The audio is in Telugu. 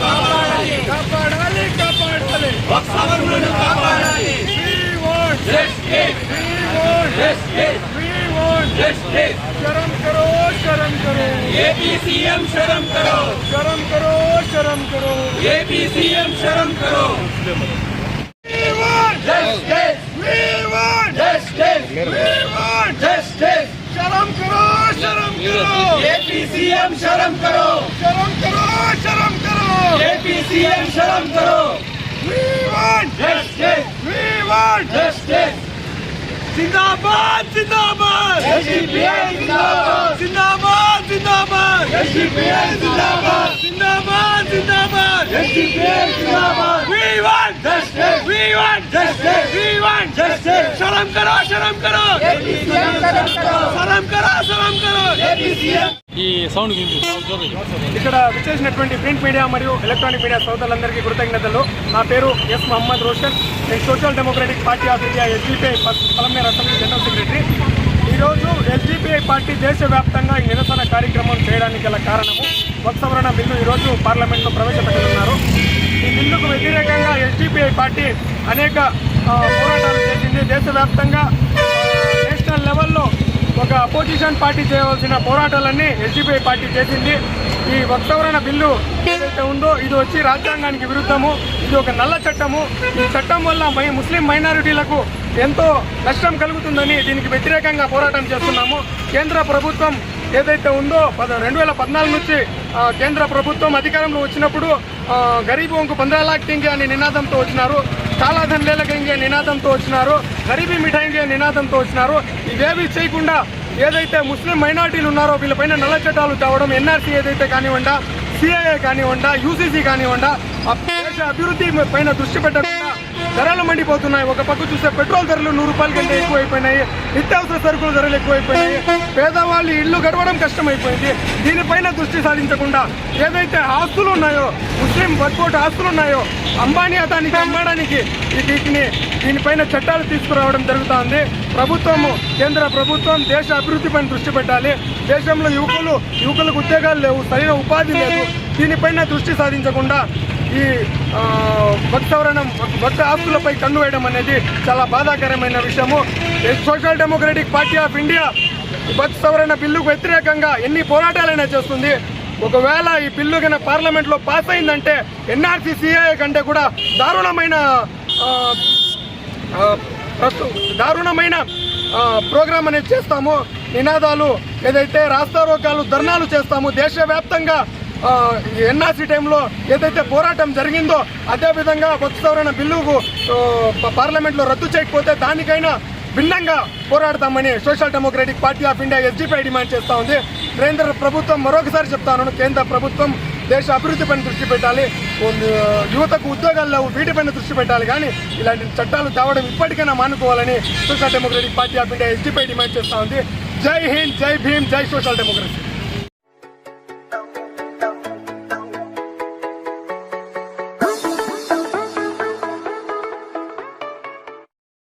కాపాడాలి కాపాడాలి సవర్ణులను కాపాడాలి We want, Justice! we want, Justice! we want. Justice! शर्म करो शर्म करो ఏపీ సీఎం శరం కరో शर्म करो शर्म करो ఏపీ సీఎం శరం కరో एपी शर्म करो। शर्म करो शर्म करो। एपी शर्म करो। We want justice we want justice जिंदाबाद जिंदाबाद। एसडीपीआई जिंदाबाद। जिंदाबाद जिंदाबाद। एसडीपीआई जिंदाबाद। जिंदाबाद जिंदाबाद। एसडीपीआई जिंदाबाद। We want justice we want justice we want justice शर्म करो शर्म करो। शर्म करो। ఈ సౌండ్ ఇక్కడ విచ్చేసినటువంటి ప్రింట్ మీడియా మరియు ఎలక్ట్రానిక్ మీడియా సోదరులందరికీ కృతజ్ఞతలు. నా పేరు ఎస్ మహమ్మద్ రోషన్. నేను Social Democratic Party of India SDPI పలమే assembly general secretary. ఈరోజు ఎస్డిపిఐ పార్టీ దేశవ్యాప్తంగా ఈ నిరసన కార్యక్రమం చేయడానికి గల కారణము ఒక బిల్లు ఈరోజు పార్లమెంట్లో ప్రవేశపెట్టనున్నారు. ఈ బిల్లుకు వ్యతిరేకంగా ఎస్డిపిఐ పార్టీ అనేక పోరాటాలు చేసింది. దేశవ్యాప్తంగా అపోజిషన్ పార్టీ చేయవలసిన పోరాటాలన్నీ ఎస్డిపిఐ పార్టీ చేసింది. ఈ వక్తవరణ బిల్లు ఏదైతే ఉందో ఇది వచ్చి రాజ్యాంగానికి విరుద్ధము. ఇది ఒక నల్ల చట్టము. ఈ చట్టం వల్ల ముస్లిం మైనారిటీలకు ఎంతో నష్టం కలుగుతుందని దీనికి వ్యతిరేకంగా పోరాటం చేస్తున్నాము. కేంద్ర ప్రభుత్వం ఏదైతే ఉందో పద రెండు వేల పద్నాలుగు నుంచి కేంద్ర ప్రభుత్వం అధికారంలో వచ్చినప్పుడు గరీబ్ వంకు పంద్రా అనే నినాదంతో వచ్చినారు. చాలా ధన్లేలకంగే నినాదంతో వచ్చినారు. గరీబీ మిఠాయింగే నినాదంతో వచ్చినారు. ఇవేవి చేయకుండా ఏదైతే ముస్లిం మైనార్టీలు ఉన్నారో వీళ్ళపైన నల్ల చట్టాలు తేవడం ఎన్ఆర్సీ ఏదైతే కానివ్వండా సిఐఏ కానివ్వండా యూసీసీ కానివ్వండా దేశ అభివృద్ధి పైన దృష్టి పెట్టడం ధరలు మండిపోతున్నాయి. ఒక పక్క చూస్తే పెట్రోల్ ధరలు నూరు రూపాయల కంటే ఎక్కువైపోయినాయి. నిత్యావసర సరుకుల ధరలు ఎక్కువైపోయినాయి. పేదవాళ్ళు ఇల్లు గడవడం కష్టమైపోయింది. దీనిపైన దృష్టి సాధించకుండా ఏదైతే ఆస్తులు ఉన్నాయో ముస్లిం వర్కౌట్ ఆస్తులు ఉన్నాయో అంబానీ అదానికి అమ్మడానికి వీటిని దీనిపైన చట్టాలు తీసుకురావడం జరుగుతోంది. ప్రభుత్వము కేంద్ర ప్రభుత్వం దేశ అభివృద్ధిపైన దృష్టి పెట్టాలి. దేశంలో యువకులు యువకులకు ఉద్యోగాలు లేవు సరైన ఉపాధి లేదు. దీనిపైన దృష్టి సాధించకుండా ఈ ఆ, భక్త సవరణం భక్త ఆస్తులపై కన్ను వేయడం అనేది చాలా బాధాకరమైన విషయము. Social democratic party of India భక్త సవరణ బిల్లుకు వ్యతిరేకంగా ఎన్ని పోరాటాలైనా చేస్తుంది. ఒకవేళ ఈ బిల్లు కన్నా పార్లమెంట్లో పాస్ అయిందంటే ఎన్ఆర్సీ సిఏ కంటే కూడా దారుణమైన దారుణమైన ప్రోగ్రాం ప్రోగ్రామ్ అనేది చేస్తాము. నినాదాలు ఏదైతే రాస్తారోకాలు ధర్నాలు చేస్తాము దేశవ్యాప్తంగా ఎన్ఆర్సీ టైంలో ఏదైతే పోరాటం జరిగిందో అదేవిధంగా కొత్త సవరణ బిల్లుకు పార్లమెంట్లో రద్దు చేయకపోతే దానికైనా భిన్నంగా పోరాడతామని social democratic party of India SDPI demand చేస్తూ ఉంది. కేంద్ర ప్రభుత్వం మరొకసారి చెప్తాను కేంద్ర ప్రభుత్వం దేశ అభివృద్ధి పైన దృష్టి పెట్టాలి. యువతకు ఉద్యోగాల్లో వీటిపైన దృష్టి పెట్టాలి కానీ ఇలాంటి చట్టాలు తేవడం ఇప్పటికైనా మానుకోవాలని social democratic party of India SDPI demand చేస్తూ ఉంది. జై హింద్ జై భీమ్ జై సోషల్ డెమోక్రసీ.